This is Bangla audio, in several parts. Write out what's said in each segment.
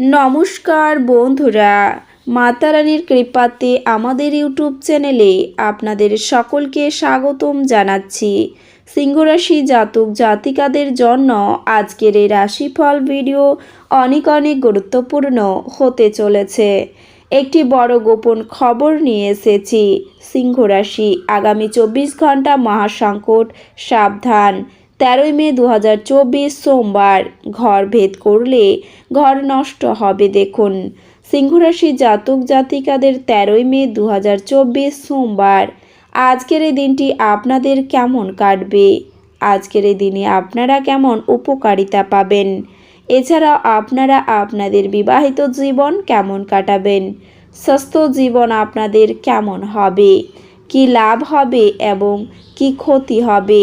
নমস্কার বন্ধুরা, মাতারানির কৃপাতে আমাদের ইউটিউব চ্যানেলে আপনাদের সকলকে স্বাগতম জানাচ্ছি। সিংহরাশি জাতক জাতিকাদের জন্য আজকের এই রাশিফল ভিডিও অনেক অনেক গুরুত্বপূর্ণ হতে চলেছে। একটি বড় গোপন খবর নিয়ে এসেছি। সিংহরাশি আগামী চব্বিশ ঘণ্টা মহাসংকট, সাবধান। তেরোই মে দু হাজার চব্বিশ সোমবার ঘর ভেদ করলে ঘর নষ্ট হবে দেখুন। সিংহরাশি জাতক জাতিকাদের তেরোই মে দু হাজার চব্বিশ সোমবার। আজকের এই দিনটি আপনাদের কেমন কাটবে? আজকের এই দিনে আপনারা কেমন উপকারিতা পাবেন? এছাড়াও আপনারা আপনাদের বিবাহিত জীবন কেমন কাটাবেন? স্বাস্থ্য জীবন আপনাদের কেমন হবে? কি লাভ হবে এবং কি ক্ষতি হবে?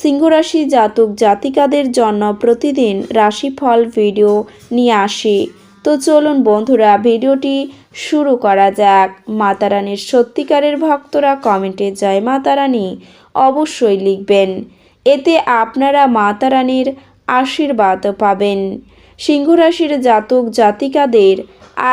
সিংহরাশি জাতক জাতিকাদের জন্য প্রতিদিন রাশিফল ভিডিও নিয়ে আসি। তো চলুন বন্ধুরা, ভিডিওটি শুরু করা যাক। মাতারানির সত্যিকারের ভক্তরা কমেন্টে জয় মাতারানী অবশ্যই লিখবেন। এতে আপনারা মাতারানির আশীর্বাদ পাবেন। সিংহরাশির জাতক জাতিকাদের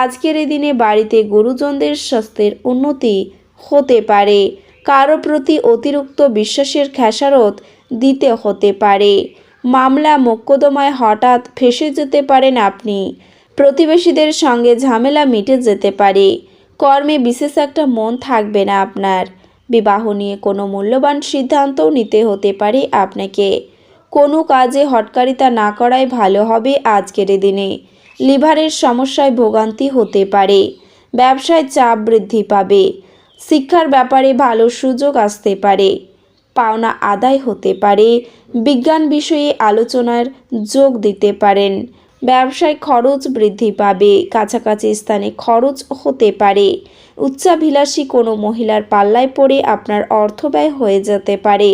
আজকের এই দিনে বাড়িতে গুরুজনদের স্বাস্থ্যের উন্নতি হতে পারে। কারও প্রতি অতিরিক্ত বিশ্বাসের খেসারত দিতে হতে পারে। মামলা মোকদ্দমায় হঠাৎ ফেসে যেতে পারেন আপনি। প্রতিবেশীদের সঙ্গে ঝামেলা মিটে যেতে পারে। কর্মে বিশেষ একটা মন থাকবে না আপনার। বিবাহ নিয়ে কোনো মূল্যবান সিদ্ধান্তও নিতে হতে পারে আপনাকে। কোনো কাজে হটকারিতা না করাই ভালো হবে আজকের দিনে। লিভারের সমস্যায় ভোগান্তি হতে পারে। ব্যবসায় চাপ বৃদ্ধি পাবে। শিক্ষার ব্যাপারে ভালো সুযোগ আসতে পারে। পাওনা আদায় হতে পারে। বিজ্ঞান বিষয়ে আলোচনার যোগ দিতে পারেন। ব্যবসায় খরচ বৃদ্ধি পাবে, কাছাকাছি স্থানে খরচ হতে পারে। উচ্চাভিলাষী কোনো মহিলার পাল্লায় পড়ে আপনার অর্থ ব্যয় হয়ে যেতে পারে।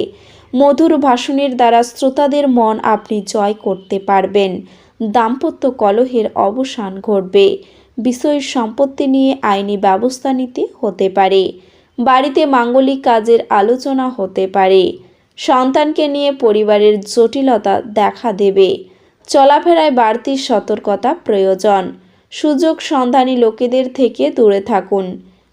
মধুর ভাষণের দ্বারা শ্রোতাদের মন আপনি জয় করতে পারবেন। দাম্পত্য কলহের অবসান ঘটবে। বিষয় সম্পত্তি নিয়ে আইনি ব্যবস্থা নিতে হতে পারে। বাড়িতে মাঙ্গলিক কাজের আলোচনা হতে পারে। সন্তানকে নিয়ে পরিবারের জটিলতা দেখা দেবে। চলাফেরায় বাড়তি সতর্কতা প্রয়োজন। সুযোগ সন্ধানী লোকেদের থেকে দূরে থাকুন।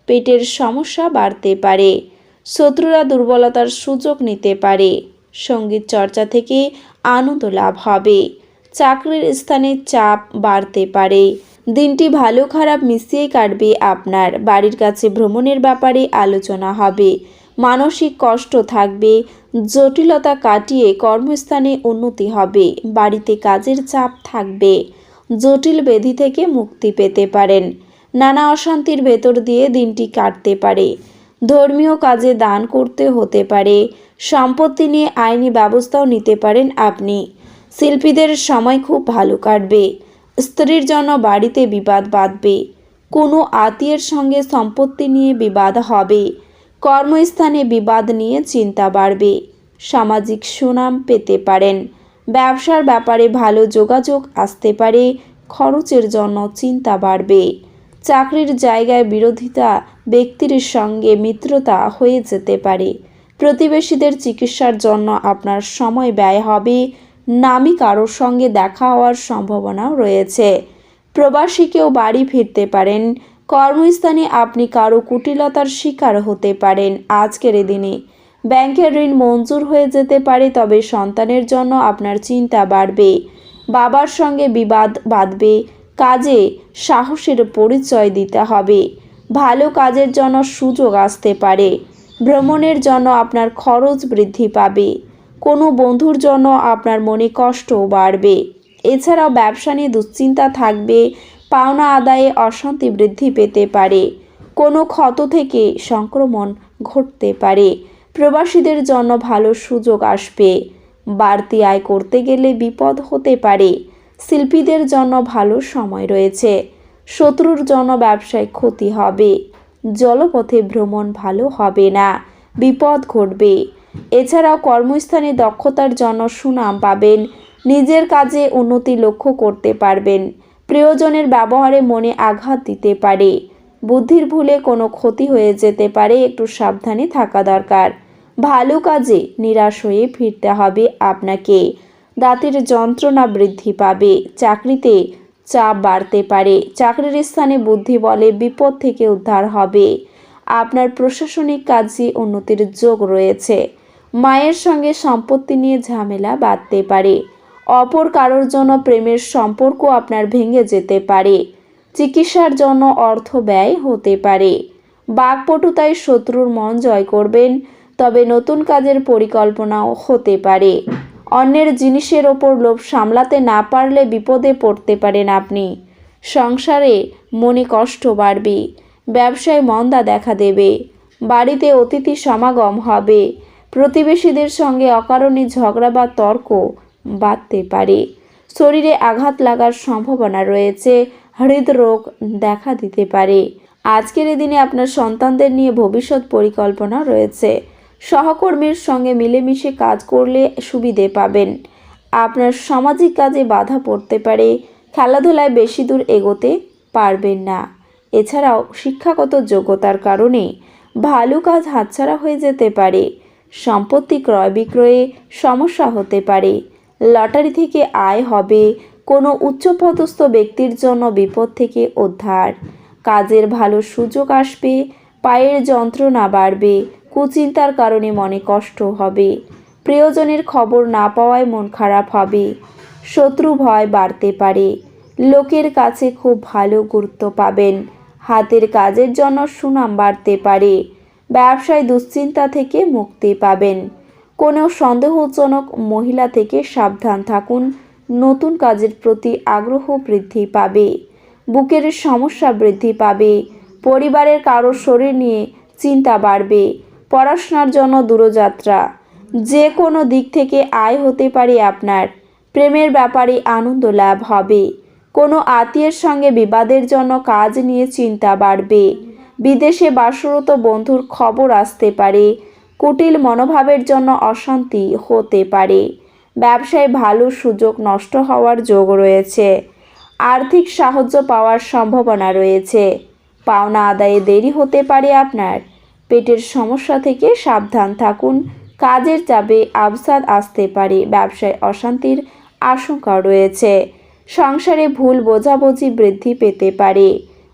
পেটের সমস্যা বাড়তে পারে। শত্রুরা দুর্বলতার সুযোগ নিতে পারে। সংগীত চর্চা থেকে আনন্দ লাভ হবে। চাকরির স্থানে চাপ বাড়তে পারে। দিনটি ভালো খারাপ মিশিয়ে কাটবে আপনার। বাড়ির কাছে ভ্রমণের ব্যাপারে আলোচনা হবে। মানসিক কষ্ট থাকবে। জটিলতা কাটিয়ে কর্মস্থানে উন্নতি হবে। বাড়িতে কাজের চাপ থাকবে। জটিল ব্যাধি থেকে মুক্তি পেতে পারেন। নানা অশান্তির ভেতর দিয়ে দিনটি কাটতে পারে। ধর্মীয় কাজে দান করতে হতে পারে। সম্পত্তি নিয়ে আইনি ব্যবস্থাও নিতে পারেন আপনি। শিল্পীদের সময় খুব ভালো কাটবে। স্ত্রীর জন্য বাড়িতে বিবাদ বাঁধবে। কোনো আত্মীয়ের সঙ্গে সম্পত্তি নিয়ে বিবাদ হবে। কর্মস্থানে বিবাদ নিয়ে চিন্তা বাড়বে। সামাজিক সুনাম পেতে পারেন। ব্যবসার ব্যাপারে ভালো যোগাযোগ আসতে পারে। খরচের জন্য চিন্তা বাড়বে। চাকরির জায়গায় বিরোধিতা ব্যক্তির সঙ্গে মিত্রতা হয়ে যেতে পারে। প্রতিবেশীদের চিকিৎসার জন্য আপনার সময় ব্যয় হবে। নামি কারোর সঙ্গে দেখা হওয়ার সম্ভাবনাও রয়েছে। প্রবাসীকেও বাড়ি ফিরতে পারেন। কর্মস্থানে আপনি কারও কুটিলতার শিকার হতে পারেন আজকের দিনে। ব্যাংকের ঋণ মঞ্জুর হয়ে যেতে পারে, তবে সন্তানের জন্য আপনার চিন্তা বাড়বে। বাবার সঙ্গে বিবাদ বাঁধবে। কাজে সাহসের পরিচয় দিতে হবে। ভালো কাজের জন্য সুযোগ আসতে পারে। ভ্রমণের জন্য আপনার খরচ বৃদ্ধি পাবে। কোনো বন্ধুর জন্য আপনার মনে কষ্টও বাড়বে। এছাড়াও ব্যবসা নিয়ে দুশ্চিন্তা থাকবে, পাওনা আদায়ে অশান্তি বৃদ্ধি পেতে পারে, কোনো ক্ষত থেকে সংক্রমণ ঘটতে পারে, প্রবাসীদের জন্য ভালো সুযোগ আসবে। বাড়তি আয় করতে গেলে বিপদ হতে পারে, শিল্পীদের জন্য ভালো সময় রয়েছে, শত্রুর জন্য ব্যবসায় ক্ষতি হবে, জলপথে ভ্রমণ ভালো হবে না, বিপদ ঘটবে। এছাড়াও কর্মস্থানে দক্ষতার জন্য সুনাম পাবেন। নিজের কাজে উন্নতি লক্ষ্য করতে পারবেন। প্রিয়জনের ব্যবহারে মনে আঘাত দিতে পারে। বুদ্ধির ভুলে কোনো ক্ষতি হয়ে যেতে পারে, একটু সাবধানে থাকা দরকার। ভালো কাজে নিরাশ হয়ে ফিরতে হবে আপনাকে। দাঁতের যন্ত্রণা বৃদ্ধি পাবে, চাকরিতে চাপ বাড়তে পারে, চাকরির স্থানে বুদ্ধি বলে বিপদ থেকে উদ্ধার হবে। আপনার প্রশাসনিক কাজে উন্নতির যোগ রয়েছে। মায়ের সঙ্গে সম্পত্তি নিয়ে ঝামেলা বাঁধতে পারে। অপর কারোর জন্য প্রেমের সম্পর্ক আপনার ভেঙে যেতে পারে। চিকিৎসার জন্য অর্থ ব্যয় হতে পারে। বাকপটুতায় শত্রুর মন জয় করবেন, তবে নতুন কাজের পরিকল্পনাও হতে পারে। অন্যের জিনিসের ওপর লোভ সামলাতে না পারলে বিপদে পড়তে পারেন আপনি। সংসারে মনে কষ্ট বাড়বে, ব্যবসায় মন্দা দেখা দেবে, বাড়িতে অতিথি সমাগম হবে প্রতিবেশীদের সঙ্গে অকারণে ঝগড়া বা তর্ক বাড়তে পারে। শরীরে আঘাত লাগার সম্ভাবনা রয়েছে, হৃদরোগ দেখা দিতে পারে। আজকের দিনে আপনার সন্তানদের নিয়ে ভবিষ্যৎ পরিকল্পনা রয়েছে। সহকর্মীর সঙ্গে মিলেমিশে কাজ করলে সুবিধে পাবেন। আপনার সামাজিক কাজে বাধা পড়তে পারে, খেলাধুলায় বেশি দূর এগোতে পারবেন না। এছাড়াও শিক্ষাগত যোগ্যতার কারণে ভালো কাজ হাতছাড়া হয়ে যেতে পারে। সম্পত্তি ক্রয় বিক্রয়ে সমস্যা হতে পারে। লটারি থেকে আয় হবে কোনো উচ্চপদস্থ ব্যক্তির জন্য বিপদ থেকে উদ্ধার। কাজের ভালো সুযোগ আসবে, পায়ের যন্ত্রণা বাড়বে, কুচিন্তার কারণে মনে কষ্ট হবে, প্রিয়জনের খবর না পাওয়ায় মন খারাপ হবে, শত্রু ভয় বাড়তে পারে। লোকের কাছে খুব ভালো গুরুত্ব পাবেন, হাতের কাজের জন্য সুনাম বাড়তে পারে। ব্যবসায় দুশ্চিন্তা থেকে মুক্তি পাবেন। কোনো সন্দেহজনক মহিলা থেকে সাবধান থাকুন। নতুন কাজের প্রতি আগ্রহ বৃদ্ধি পাবে। বুকের সমস্যা বৃদ্ধি পাবে। পরিবারের কারও শরীর নিয়ে চিন্তা বাড়বে। পড়াশোনার জন্য দূরযাত্রা। যে কোনো দিক থেকে আয় হতে পারে আপনার। প্রেমের ব্যাপারে আনন্দ লাভ হবে। কোনো আত্মীয়ের সঙ্গে বিবাদের জন্য কাজ নিয়ে চিন্তা বাড়বে। বিদেশে বাসরত বন্ধুর খবর আসতে পারে। কুটিল মনোভাবের জন্য অশান্তি হতে পারে। ব্যবসায় ভালো সুযোগ নষ্ট হওয়ার যোগ রয়েছে। আর্থিক সাহায্য পাওয়ার সম্ভাবনা রয়েছে। পাওনা আদায়ে দেরি হতে পারে আপনার। পেটের সমস্যা থেকে সাবধান থাকুন। কাজের চাপে আবসাদ আসতে পারে। ব্যবসায় অশান্তির আশঙ্কা রয়েছে। সংসারে ভুল বোঝাবুঝি বৃদ্ধি পেতে পারে।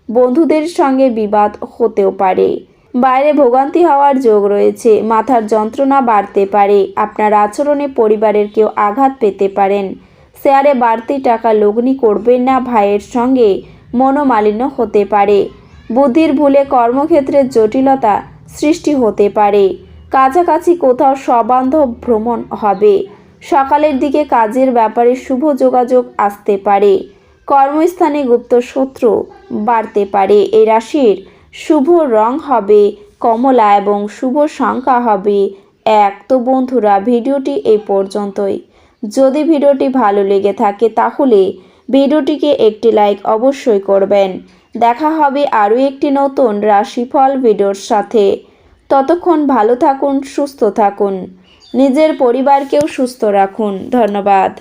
বন্ধুদের সঙ্গে বিবাদ হতেও পারে। বাইরে ভোগান্তি হওয়ার যোগ রয়েছে। মাথার যন্ত্রণা বাড়তে পারে। আপনার আচরণে পরিবারের কেউ আঘাত পেতে পারেন। শেয়ারে বাড়তি টাকা লগ্নি করবেন না ভাইয়ের সঙ্গে। মনোমালিন্য হতে পারে। বুদ্ধির ভুলে কর্মক্ষেত্রে জটিলতা সৃষ্টি হতে পারে। কাছাকাছি কোথাও সবান্ধব ভ্রমণ হবে। সকালের দিকে কাজের ব্যাপারে শুভ যোগাযোগ আসতে পারে। কর্মস্থানে গুপ্ত শত্রু বাড়তে পারে। এই রাশির শুভ রং হবে কমলা এবং শুভ সংখ্যা হবে এক। তো বন্ধুরা, ভিডিওটি এই পর্যন্তই। যদি ভিডিওটি ভালো লেগে থাকে, তাহলে ভিডিওটিকে একটি লাইক অবশ্যই করবেন। দেখা হবে আরও একটি নতুন রাশিফল ভিডিওর সাথে। ততক্ষণ ভালো থাকুন, সুস্থ থাকুন। নিজের পরিবারকেও সুস্থ রাখুন। ধন্যবাদ।